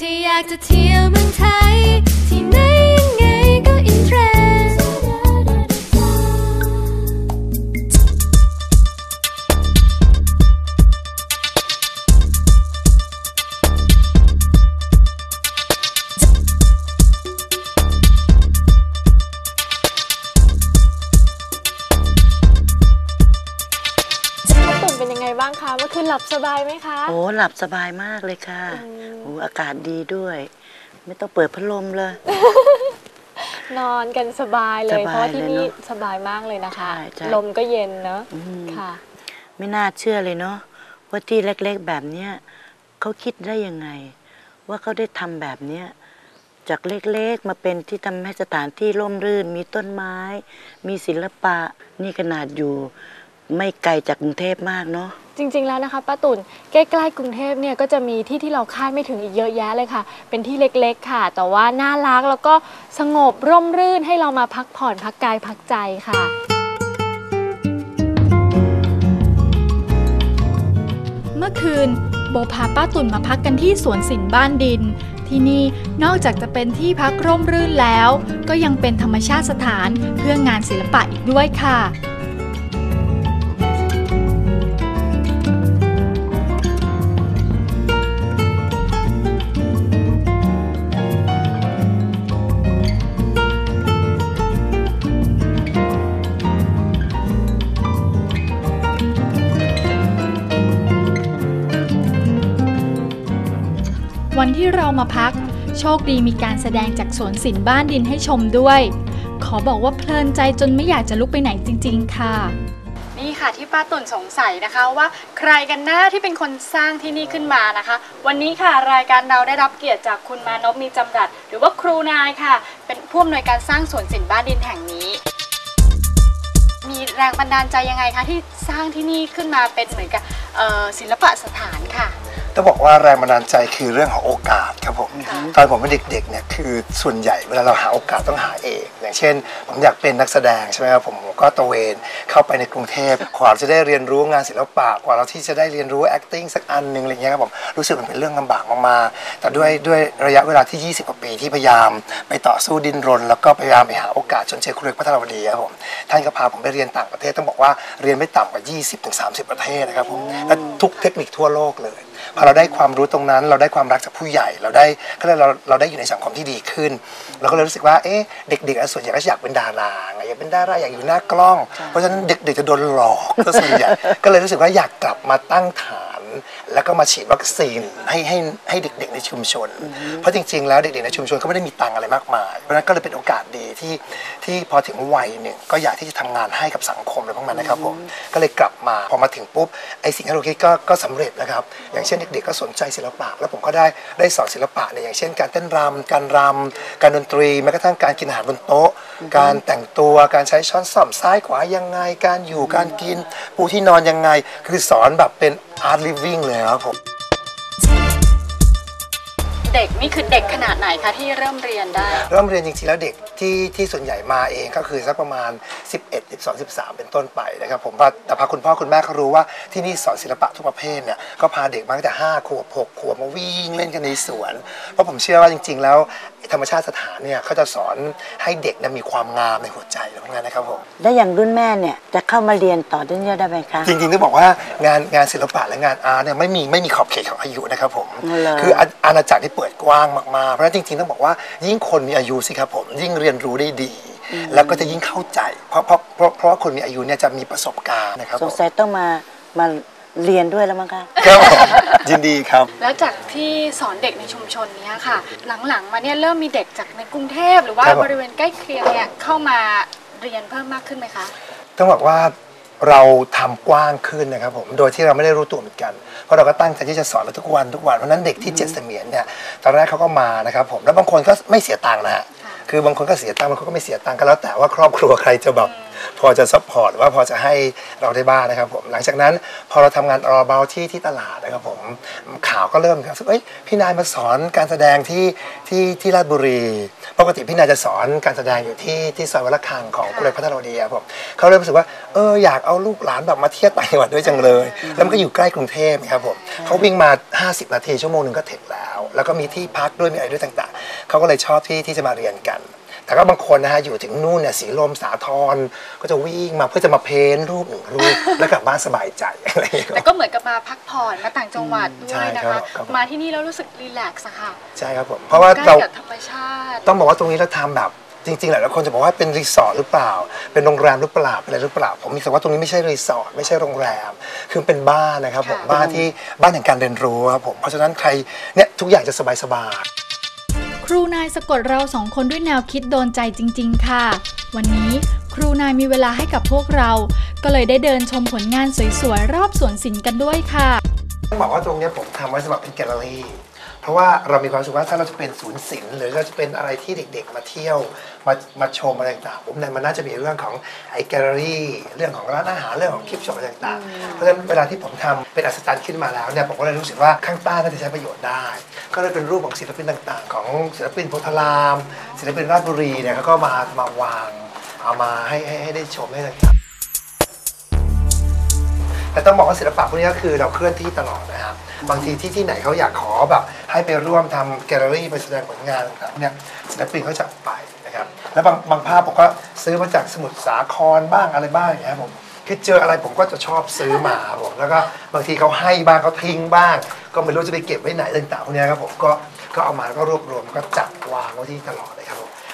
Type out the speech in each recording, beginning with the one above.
ที่อยากจะเที่ยวเมืองไทยที่ไหน เมื่อคืนหลับสบายไหมคะ โอ้หลับสบายมากเลยค่ะโอ้อากาศดีด้วย ไม่ต้องเปิดพัดลมเลย นอนกันสบายเลยสบายเพราะว่าที่นี่เลยเนอะสบายมากเลยนะคะใช่ใช่ลมก็เย็นเนอะอืมค่ะ ไม่น่าเชื่อเลยเนาะว่าที่เล็กๆแบบเนี้ยเขาคิดได้ยังไง ว่าเขาได้ทำแบบเนี้ยจากเล็กๆ มาเป็นที่ทำให้สถานที่ร่มรื่น มีต้นไม้ มีศิลปะ นี่ขนาดอยู่ ไม่ไกลจากกรุงเทพมากเนาะ จริง ๆ แล้วนะคะป้าตุ่นใกล้ๆกรุงเทพเนี่ยก็จะมีที่ที่เราคาดไม่ถึงอีกเยอะแยะเลยค่ะ เป็นที่เล็กๆค่ะ แต่ว่าน่ารักแล้วก็สงบร่มรื่นให้เรามาพักผ่อนพักกายพักใจค่ะ เมื่อคืนโบพาป้าตุ่นมาพักกันที่สวนสินบ้านดิน ที่นี่นอกจากจะเป็นที่พักร่มรื่นแล้ว ก็ยังเป็นธรรมชาติสถานเพื่องานศิลปะอีกด้วยค่ะ ที่เรามาพัก โชคดีมีการแสดงจากสวนศิลป์บ้านดินให้ชมด้วย ขอบอกว่าเพลินใจจนไม่อยากจะลุกไปไหนจริง ๆ ค่ะ นี่ค่ะที่ป้าตุ่นสงสัยนะคะว่าใครกันหน้าที่เป็นคนสร้างที่นี่ขึ้นมานะคะ วันนี้ค่ะรายการเราได้รับเกียรติจากคุณมานพมีจำรัด หรือว่าครูนายค่ะ เป็นผู้อำนวยการสร้างสวนศิลป์บ้านดินแห่งนี้มีแรงบันดาลใจยังไงคะที่สร้างที่นี่ขึ้นมาเป็นเหมือนกับศิลปะสถานค่ะ ต้องบอกว่าแรงบันดาลใจคือเรื่องของโอกาสครับผมค่ะตอนผมเป็นเด็กๆเนี่ยคือส่วนใหญ่เวลาเราหาโอกาสต้องหาเอง อย่างเช่น ผมอยากเป็นนักแสดงใช่ไหมครับผมก็ตระเวนเข้าไปในกรุงเทพกว่าจะได้เรียนรู้งานศิลปะกว่าเราที่จะได้เรียนรู้ acting สักอันหนึ่งอะไรเงี้ยครับผมรู้สึกมันเป็นเรื่องลำบากมากๆแต่ด้วยด้วยระยะเวลาที่ 20 กว่าปีที่พยายาม ไปต่อสู้ดิ้นรน แล้วก็พยายามไปหาโอกาสจนเจอครูเอกพัทรวดีครับผมท่านก็พาผมไปเรียนต่างประเทศต้องบอกว่าเรียนไม่ต่ำกว่า 20-30 ประเทศนะครับผมและทุกเทคนิคทั่วโลกเลยพอเราได้ความรู้ตรงนั้น เราได้ความรักจากผู้ใหญ่ เราได้ก็เลยเราเราได้อยู่ในสังคมที่ดีขึ้น เราก็เลยรู้สึกว่าเอ๊ะเด็กๆอะส่วนใหญ่ก็อยากเป็นดาราไงอยากเป็นดาราอยากอยู่หน้ากล้อง เพราะฉะนั้นเด็กๆจะโดนหลอกก็ส่วนใหญ่ก็เลยรู้สึกว่าอยากกลับมาตั้งฐาน แล้วก็มาฉีดวัคซีนให้ให้ให้เด็กๆในชุมชน เพราะจริงๆ แล้วเด็กๆในชุมชนก็ไม่ได้มีตังค์อะไรมากมาย เพราะฉะนั้นก็เลยเป็นโอกาสดีที่ที่พอถึงวัยหนึ่งก็อยากที่จะทำงานให้กับสังคมอะไรพวกนั้นนะครับผมก็เลยกลับมาพอมาถึงปุ๊บไอสิ่งที่เราคิดก็ก็สำเร็จนะครับ อย่างเช่นเด็กๆก็สนใจศิลปะ แล้วผมก็ได้ได้สอนศิลปะเนี่ยอย่างเช่น การเต้นรำการรำการดนตรีแม้กระทั่งการกินอาหารบนโต๊ะ การแต่งตัวการใช้ช้อนส้อมซ้ายขวายังไง การอยู่การกินปูที่นอนยังไง คือสอนแบบเป็นอาร์ตลิฟวิ่งเลยครับผมเด็กนี่คือเด็กขนาดไหนคะที่เริ่มเรียนได้ เริ่มเรียนจริงๆแล้วเด็กที่ที่ส่วนใหญ่มาเองก็คือสักประมาณ 11 12 13 เป็นต้นไปนะครับผมว่าแต่พาคุณพ่อคุณแม่เขารู้ว่าที่นี่สอนศิลปะทุกประเภทเนี่ยก็พาเด็กมาตั้งแต่5ขวบ6ขวบมาวิ่งเล่นกันในสวน เพราะผมเชื่อว่าจริง ๆ แล้วธรรมชาติสถานเนี่ยเขาจะสอนให้เด็กเนี่ยมีความงามในหัวใจอะไรพวกนั้นนะครับผมแล้วอย่างรุ่นแม่เนี่ยจะเข้ามาเรียนต่อที่นี่ได้ไหมคะจริงๆต้องบอกว่างานงานศิลปะและงานอาร์ตเนี่ยไม่มีไม่มีขอบเขตของอายุนะครับผมเหรอคืออาอาณาจักรที่เปิดกว้างมากๆเพราะฉะนั้นจริงๆต้องบอกว่ายิ่งคนมีอายุสิครับผมยิ่งเรียนรู้ได้ดี แล้วก็จะยิ่งเข้าใจ เพราะเพราะเพราะเพราะว่าคนมีอายุเนี่ยจะมีประสบการณ์นะครับสผงมสัยต้องมามาเรียนด้วยแล้วมั้งคะครับผมยินดีครับ แล้วจากที่สอนเด็กในชุมชนเนี้ยค่ะ หลังๆ มาเนี่ยเริ่มมีเด็กจากในกรุงเทพหรือว่าครับผมบริเวณใกล้เคียงเนี่ยเข้ามาเรียนเพิ่มมากขึ้นไหมคะต้องบอกว่าเราทำกว้างขึ้นนะครับผม โดยที่เราไม่ได้รู้ตัวเหมือนกัน เพราะเราก็ตั้งใจที่จะสอนเราทุกวันทุกวัน เพราะฉะนั้นเด็กที่เจ็ดเสมียนเนี่ย ตอนแรกเขาก็มานะครับผม แล้วบางคนก็ไม่เสียตังค์นะฮะ คือบางคนก็เสียตังค์บางคนก็ไม่เสียตังค์ก็แล้วแต่ว่าครอบครัวใครจะแบบ พอจะซัพพอร์ตว่าพอจะให้เราได้บ้างนะครับผมหลังจากนั้นพอเราทำงานออเบาที่ที่ตลาดนะครับผมข่าวก็เริ่มครับเอ้ยพี่นายมาสอนการแสดงที่ที่ที่ราชบุรี ปกติพี่นายจะสอนการแสดงอยู่ที่ที่ซอยวัดระฆังของกุเลพัทรวดีครับผมเขาเริ่มรู้สึกว่าเอออยากเอาลูกหลานแบบมาเที่ยวต่างจังหวัดด้วยจังเลย แล้วมันก็อยู่ใกล้กรุงเทพครับผมเขาวิ่งมา 50 นาทีชั่วโมงหนึ่งก็ถึงแล้ว แล้วก็มีที่พักด้วยมีอะไรด้วยต่างๆเขาก็เลยชอบที่ที่จะมาเรียนกัน แต่ก็บางคนนะฮะอยู่ถึงนู่นเนี่ยสีลมสาทรก็จะวิ่งมาเพื่อจะมาเพ้นรูปหนึ่งรูป แล้วกลับบ้านสบายใจอะไรอย่างเงี้ย แต่ก็เหมือนกับมาพักผ่อนมาต่างจังหวัดด้ใช่วยนะครัคะ บครับมาที่นี่แล้วรู้สึกรีแลกซ์อะค่ะใช่ครับผมเพราะว่าใกล้เรา กับธรรมชาติ ต้องบอกว่าตรงนี้เราทำแบบจริงๆหลายๆคนจะบอกว่าเป็นรีสอร์ทหรือเปล่า เป็นโรงแรมหรือเปล่าเป็นอะไรหรือเปล่า ผมมีสึกว่าตรงนี้ไม่ใช่รีสอร์ทไม่ใช่โรงแรม คือเป็นบ้านนะครับผมค่ะ บ้านที่บ้านแห่งการเรียนรู้ครับผมเพราะฉะนั้นใครเนี่ยทุกอย่างจะสบายๆค รูนายสะกดเราสองคนด้วยแนวคิดโดนใจจริง ๆ ค่ะ วันนี้ครูนายมีเวลาให้กับพวกเรา ก็เลยได้เดินชมผลงานสวยๆ รอบสวนสินกันด้วยค่ะ ต้องบอกว่าตรงเนี้ยผมทำไว้สำหรับเป็นแกลเลอรี่ เพราะว่าเรามีความรู้สึกว่าถ้าเราจะเป็นศูนย์ศิลป์หรือเราจะเป็นอะไรที่เด็กๆ มาเที่ยวมามาชมอะไรต่างๆผมเนี่ยมันน่าจะมีเรื่องของไอ้แกลเลอรี่เรื่องของร้านอาหารเรื่องของคลิปโชว์อะไรต่างๆ เพราะฉะนั้นเวลาที่ผมทำเป็นอัศจรรย์ขึ้นมาแล้วเนี่ยผมก็เลยรู้สึกว่าข้างใต้น่าจะใช้ประโยชน์ได้ ก็เลยเป็นรูปของศิลปินต่างๆ ของศิลปินโพธาราม ศิลปินราชบุรีเนี่ยเขาก็มามาวางเอามาให้ให้ให้ได้ชมให้ต่างๆ แต่ต้องบอกว่าศิลปะพวกนี้ก็คือเราเคลื่อนที่ตลอดนะครับ บางทีที่ที่ไหนเขาอยากขอแบบ ให้ไปร่วมทำแกลเลอรี่ไปแสดงผลงานต่างๆเนี่ยศิลปินเขาจะไปนะครับ แล้วบางบางภาพผมก็ซื้อมาจากสมุทรสาครบ้างอะไรบ้างอย่างเงี้ยครับผมคือเจออะไรผมก็จะชอบซื้อมาครับผมแล้วก็บางทีเขาให้บ้างเขาทิ้งบ้าง ก็ไม่รู้จะไปเก็บไว้ไหนต่างๆพวกเนี้ยครับผมก็ก็เอามาแล้วก็รวบรวมก็จัดวางไว้ที่ตลอด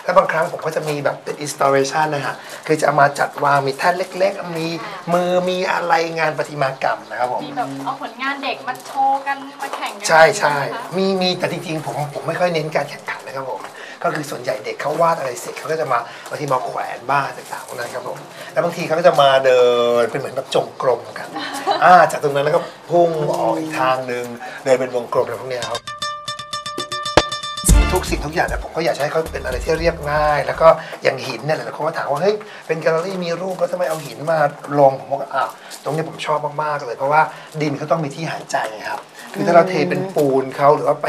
แล้วบางครั้งผมก็จะมีแบบเป็นอินสตาเลชันนะฮะคือจะเอามาจัดวางมีแท่นเล็กๆ มีมือมีอะไรงานประติมากรรมนะครับผมมีแบบเอาผลงานเด็กมาโชว์กันมาแข่งกัใช่ใช่นะคะมีมีแต่จริงๆผมผมไม่ค่อยเน้นการแข่งขันนะครับผมก็คือส่วนใหญ่เด็กเขาวาดอะไรเสร็จเขาก็จะมาบางทีมาแขวนบ้านต่างๆพวกนั้นครับผมแล้วบางทีเขาก็จะมาเดินเป็นเหมือนแบบจงกรมกันอ่าจากตรงนั้นแล้วก็พุ่งออกอีกทางหนึ่งเดินเป็นวงกลมอะไรพวกเนี้ยครับ ทุกสิ่งทุกอย่างเนี่ยผมก็อยากจะให้เขาเป็นอะไรที่เรียบง่าย แล้วก็อย่างหินเนี่ยหลายๆคนก็ถามว่าเฮ้ยเป็นแกลเลอรี่มีรูปแล้วทำไมเอาหินมาลงผมก็อ้าวตรงนี้ผมชอบมากๆเลยเพราะว่าดินเขาต้องมีที่หายใจครับคือถ้าเราเทเป็นปูนเขาหรือว่าไป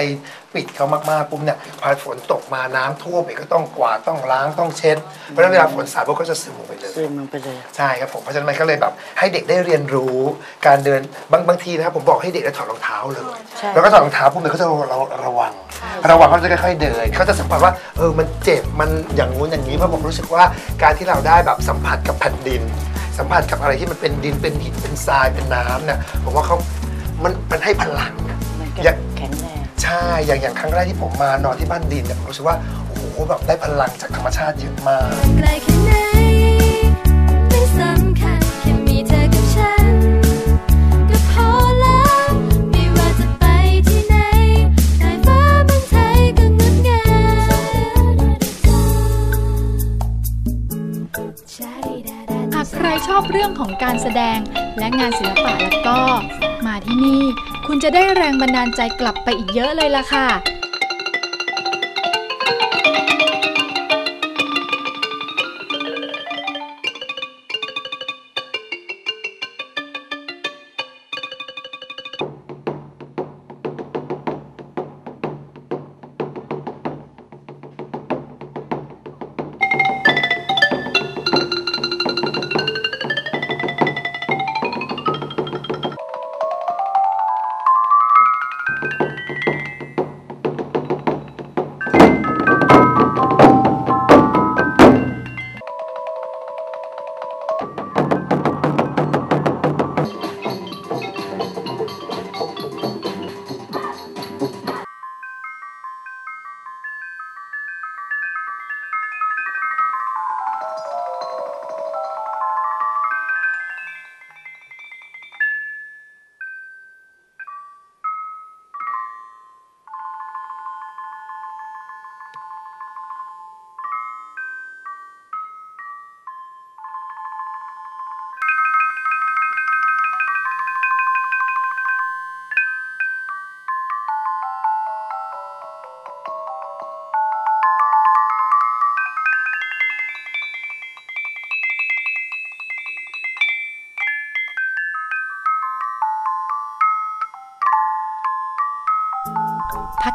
ปิดเขามากๆปุ๊บเนี่ยพอฝนตกมาน้ำท่วมอีกก็ต้องกวาดต้องล้างต้องเช็ดเพราะฉะนั้นเวลาฝนสาดพวกก็จะซึมลงไปเลยซึมลงไปเลยใช่ครับผมเพราะฉะนั้นมันก็เลยแบบให้เด็กได้เรียนรู้การเดินบางบางทีนะครับผมบอกให้เด็กได้ถอดรองเท้าเลยใช่แล้วก็ถอดรองเท้าปุ๊บเนี่ยเขาจะระระวัง ระวังเขาจะค่อยๆเดินเขาจะสัมผัสว่าเออมันเจ็บมันอย่างงู้นอย่างนี้เพราะผมรู้สึกว่าการที่เราได้แบบสัมผัสกับแผ่นดิน สัมผัสกับอะไรที่มันเป็นดินเป็นหินเป็นทรายเป็นน้ำเนี่ยผมว่าเขามันมันให้พลังมันก็อย่าง แข็งแรง ใช่ อย่างอย่างครั้งแรกที่ผมมานอนที่บ้านดินเนี่ยผมรู้สึกว่า โอ้โหแบบได้พลังจากธรรมชาติเยอะมาก ไกลแค่ไหน เรื่องของการแสดงและงานศิลปะแล้วก็ มาที่นี่คุณจะได้แรงบันดาลใจกลับไปอีกเยอะเลยล่ะค่ะ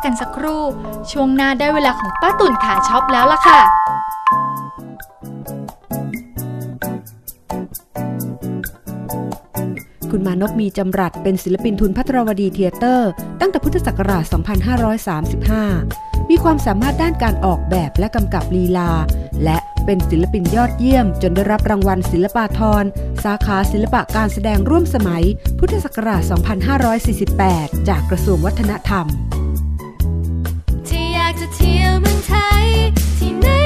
กันสักครู่ ช่วงหน้าได้เวลาของป้าตุ่นขาช็อปแล้วล่ะค่ะคุณมานพมีจำรัดเป็นศิลปินทุนพัทรวดีเทเตอร์ ตั้งแต่พุทธศักราช 2535 มีความสามารถด้านการออกแบบและกำกับลีลา และเป็นศิลปินยอดเยี่ยม จนได้รับรางวัลศิลปาธร สาขาศิลปะการแสดงร่วมสมัย พุทธศักราช 2548 จากกระทรวงวัฒนธรรม ที่อ